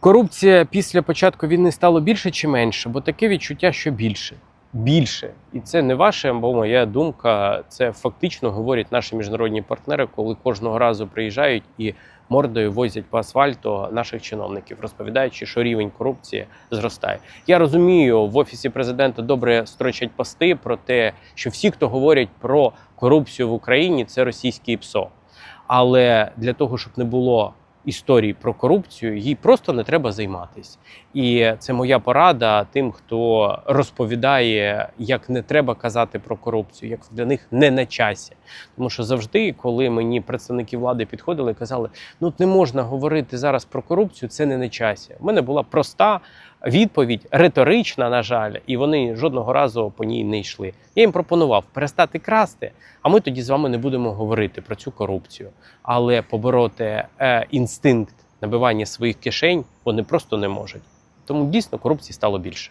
Корупція після початку війни стало більше чи менше, бо таке відчуття, що більше. Більше. І це не ваша або моя думка. Це фактично говорять наші міжнародні партнери, коли кожного разу приїжджають і мордою возять по асфальту наших чиновників, розповідаючи, що рівень корупції зростає. Я розумію, в офісі президента добре строчать пости про те, що всі, хто говорять про корупцію в Україні, це російські ПСО. Але для того, щоб не було історії про корупцію, їй просто не треба займатися. І це моя порада тим, хто розповідає, як не треба казати про корупцію, як для них не на часі. Тому що завжди, коли мені представники влади підходили казали, ну не можна говорити зараз про корупцію, це не на часі. У мене була проста відповідь, риторична, на жаль, і вони жодного разу по ній не йшли. Я їм пропонував перестати красти, а ми тоді з вами не будемо говорити про цю корупцію. Але побороти е, інстинкт набивання своїх кишень вони просто не можуть. Тому дійсно корупції стало більше.